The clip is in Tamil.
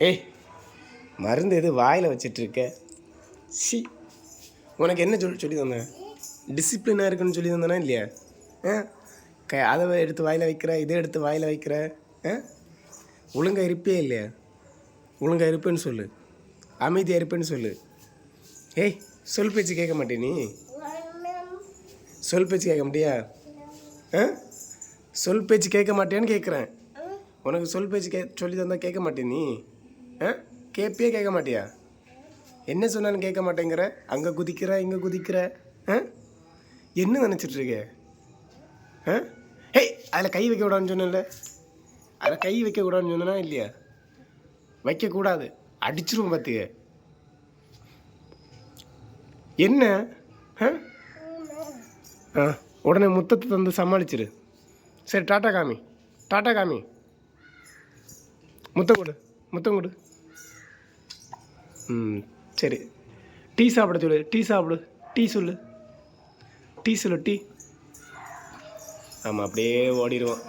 ஏய் மருந்து எது வாயில் வச்சிட்ருக்க? சி. உனக்கு என்ன சொல்லி சொல்லி தந்தேன்? டிசிப்ளினாக இருக்குன்னு சொல்லி தந்தேனா இல்லையா? ஆ? க அதை எடுத்து வாயில் வைக்கிற இதை எடுத்து வாயில் வைக்கிற ஆ? ஒழுங்காக இருப்பே இல்லையா? ஒழுங்காக இருப்பேன்னு சொல்லு. அமைதியாக இருப்பேன்னு சொல்லு. ஏய் சொல் பேச்சு கேட்க மாட்டே நீ. சொல் பேச்சு கேட்க மாட்டியா? ஆ? சொல் பேச்சு கேட்க மாட்டியான்னு கேட்குறேன். உனக்கு சொல் பேச்சு கே சொல்லி தந்தா கேட்க மாட்டே நீ. ஆ? கேட்பியே கேட்க மாட்டியா? என்ன சொன்னாலும் கேட்க மாட்டேங்கிற? அங்கே குதிக்கிற இங்கே குதிக்கிற ஆ? என்ன நினச்சிட்ருக்க? ஆ? ஹேய் அதில் கை வைக்கக்கூடாதுன்னு சொன்னல அதில் கை வைக்கக்கூடாதுன்னு சொன்னா இல்லையா? வைக்கக்கூடாது. அடிச்சிருவோம் பார்த்துக்க என்ன? ஆ உடனே முத்தத்தை தந்து சமாளிச்சிரு. சரி டாட்டா காமி. டாட்டா காமி. முத்தம் கொடு. முத்தம் கொடு. ம் சரி. டீ சாப்பிட சொல்லு. டீ சாப்பிடு. டீ சொல்லு. டீ சொல்லு டீ. ஆமாம் அப்படியே ஓடிடுவோம்.